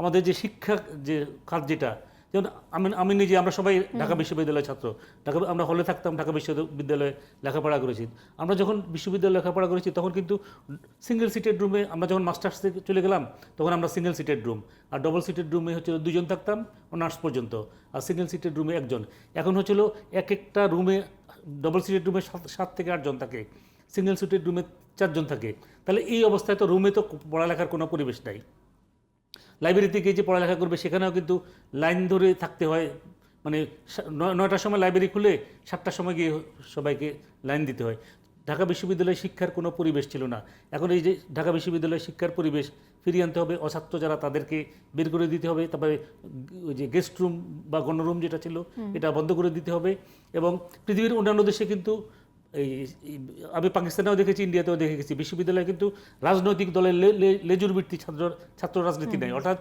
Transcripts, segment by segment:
আমাদের যে শিক্ষা যে খাত যেটা যেমন আমি আমি নিজে আমরা সবাই ঢাকা বিশ্ববিদ্যালয়ের ছাত্র। ঢাকা আমরা হলে থাকতাম ঢাকা বিশ্ববিদ্যালয়ে লেখাপড়া করেছি। আমরা যখন বিশ্ববিদ্যালয়ে লেখাপড়া করেছি তখন কিন্তু সিঙ্গেল সিটেড রুমে আমরা যখন মাস্টার্স থেকে চলে গেলাম তখন আমরা সিঙ্গেল সিটেড রুম আর ডবল সিটেড রুমে হচ্ছে দুজন থাকতাম নার্স পর্যন্ত। আর সিঙ্গেল সিটেড রুমে একজন। এখন হচ্ছিল এক একটা রুমে ডবল সিটেড রুমে সাত সাত থেকে আটজন থাকে। সিঙ্গেল সিটেড রুমে চারজন থাকে। তাহলে এই অবস্থায় তো রুমে তো পড়ালেখার কোনো পরিবেশ নাই। লাইব্রেরিতে গিয়ে যে পড়ালেখা করবে সেখানেও কিন্তু লাইন ধরে থাকতে হয়। মানে নয়টার সময় লাইব্রেরি খুলে সাতটার সময় গিয়ে সবাইকে লাইন দিতে হয়। ঢাকা বিশ্ববিদ্যালয়ে শিক্ষার কোনো পরিবেশ ছিল না। এখন এই যে ঢাকা বিশ্ববিদ্যালয়ে শিক্ষার পরিবেশ ফিরিয়ে আনতে হবে অছাত্র যারা তাদেরকে বের করে দিতে হবে তারপরে ওই যে গেস্ট রুম বা গণরুম যেটা ছিল এটা বন্ধ করে দিতে হবে। এবং পৃথিবীর অন্যান্য দেশে কিন্তু এই আমি পাকিস্তানেও দেখেছি ইন্ডিয়াতেও দেখে গেছি বিশ্ববিদ্যালয়ে কিন্তু রাজনৈতিক দলের লে- লে- লেজুর বৃত্তি ছাত্র ছাত্র রাজনীতি নেই। অর্থাৎ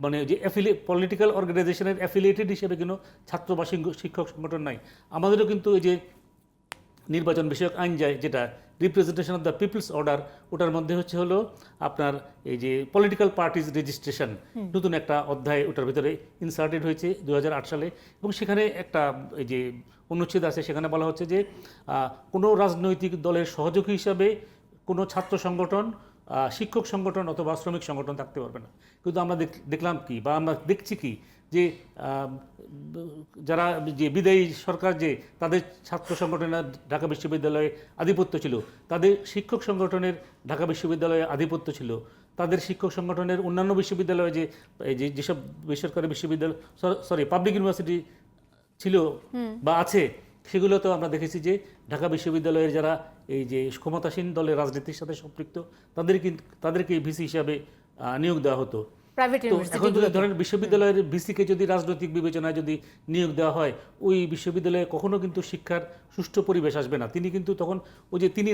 মানে যে অ্যাফিলি পলিটিক্যাল অর্গানাইজেশনের অ্যাফিলিয়েটেড হিসেবে কিন্তু ছাত্র বা শিক্ষক সংগঠন নাই। আমাদেরও কিন্তু এই যে নির্বাচন বিষয়ক আইন যায় যেটা representation of the people's order ওটার মধ্যে হচ্ছে হলো আপনার এই যে পলিটিক্যাল পার্টিজ রেজিস্ট্রেশন নতুন একটা অধ্যায় ওটার ভিতরে ইনসার্টেড হয়েছে দু হাজার আট সালে। এবং সেখানে একটা এই যে অনুচ্ছেদ আছে সেখানে বলা হচ্ছে যে কোনো রাজনৈতিক দলের সহযোগী হিসাবে কোনো ছাত্র সংগঠন শিক্ষক সংগঠন অথবা শ্রমিক সংগঠন থাকতে পারবে না। কিন্তু আমরা দেখলাম কি বা আমরা দেখছি কি যে যারা যে বিদায়ী সরকার যে তাদের ছাত্র সংগঠনের ঢাকা বিশ্ববিদ্যালয়ে আধিপত্য ছিল তাদের শিক্ষক সংগঠনের ঢাকা বিশ্ববিদ্যালয়ে আধিপত্য ছিল তাদের শিক্ষক সংগঠনের অন্যান্য বিশ্ববিদ্যালয়ে যে এই যে যেসব বেসরকারি বিশ্ববিদ্যালয় সরি পাবলিক ইউনিভার্সিটি ছিল বা আছে সেগুলোতেও আমরা দেখেছি যে ঢাকা বিশ্ববিদ্যালয়ের যারা এই যে ক্ষমতাসীন দলের রাজনীতির সাথে সম্পৃক্ত তাদের কিন্তু তাদেরকে ভিসি হিসাবে নিয়োগ দেওয়া হতো। প্রাইভেট এখন যদি ধরেন বিশ্ববিদ্যালয়ের ভিসিকে যদি রাজনৈতিক বিবেচনায় যদি নিয়োগ দেওয়া হয় ওই বিশ্ববিদ্যালয়ে কখনো কিন্তু শিক্ষার সুষ্ঠু পরিবেশ আসবে না। তিনি কিন্তু তখন ওই যে তিনি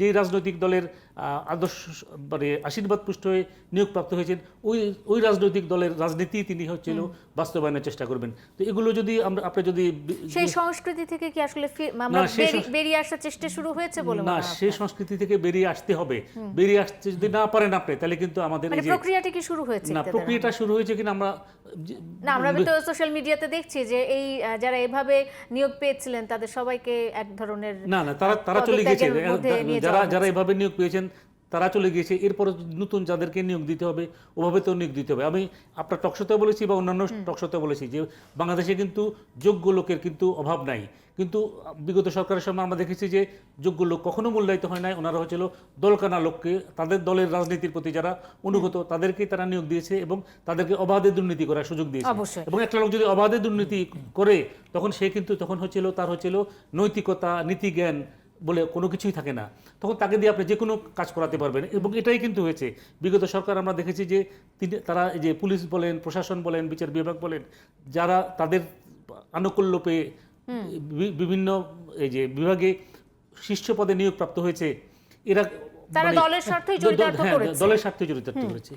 যে রাজনৈতিক দলের আদর্শ মানে আশীর্বাদ পুষ্ট হয়ে নিয়োগপ্রাপ্ত হয়েছেন ওই ওই রাজনৈতিক দলের রাজনীতি তিনি হচ্ছিল বাস্তবায়নের চেষ্টা করবেন। তো এগুলো যদি আমরা আপনি যদি সেই সংস্কৃতি থেকে কি আসলে আমরা বেরিয়ে আসার চেষ্টা শুরু হয়েছে বলে না সেই সংস্কৃতি থেকে বেরিয়ে আসতে হবে। বেরিয়ে আসতে যদি না পারেন আপনি তাহলে কিন্তু আমাদের মানে প্রক্রিয়াটা কি শুরু হয়েছে? না প্রক্রিয়াটা শুরু হয়েছে কিনা আমরা না আমরা তো সোশ্যাল মিডিয়াতে দেখছি যে এই যারা এভাবে নিয়োগ পেয়েছিলেন তাদের সবাইকে এক ধরনের না না তারা তারা চলে গেছে। যারা যারা এভাবে নিয়োগ পেয়েছেন তারা চলে গিয়েছে এরপর নতুন যাদেরকে নিয়োগ দিতে হবে ওভাবে তো নিয়োগ দিতে হবে। আমি আপনার টকশোতে বলেছি বা অন্যান্য টকশোতে বলেছি যে বাংলাদেশে কিন্তু যোগ্য লোকের কিন্তু অভাব নাই। কিন্তু বিগত সরকারের সময় আমরা দেখেছি যে যোগ্য লোক কখনো মূল্যায়িত হয় নাই। ওনারা হচ্ছিল দলকানা লোককে তাদের দলের রাজনীতির প্রতি যারা অনুগত তাদেরকেই তারা নিয়োগ দিয়েছে এবং তাদেরকে অবাধে দুর্নীতি করার সুযোগ দিয়েছে। অবশ্যই। এবং একটা লোক যদি অবাধে দুর্নীতি করে তখন সে কিন্তু তখন হচ্ছিল তার হচ্ছিল নৈতিকতা নীতিজ্ঞান বলে কোনো কিছুই থাকে না। তখন তাকে দিয়ে আপনি যে কোনো কাজ করাতে পারবেন এবং এটাই কিন্তু হয়েছে। বিগত সরকার আমরা দেখেছি যে তিনি তারা এই যে পুলিশ বলেন প্রশাসন বলেন বিচার বিভাগ বলেন যারা তাদের আনুকূল্য পেয়ে বিভিন্ন এই যে বিভাগে শীর্ষ পদে নিয়োগপ্রাপ্ত হয়েছে এরা তারা মানে- দলের স্বার্থই দ- দ- হ্যাঁ, করেছে। দলের স্বার্থে চরিতার্থ করেছে।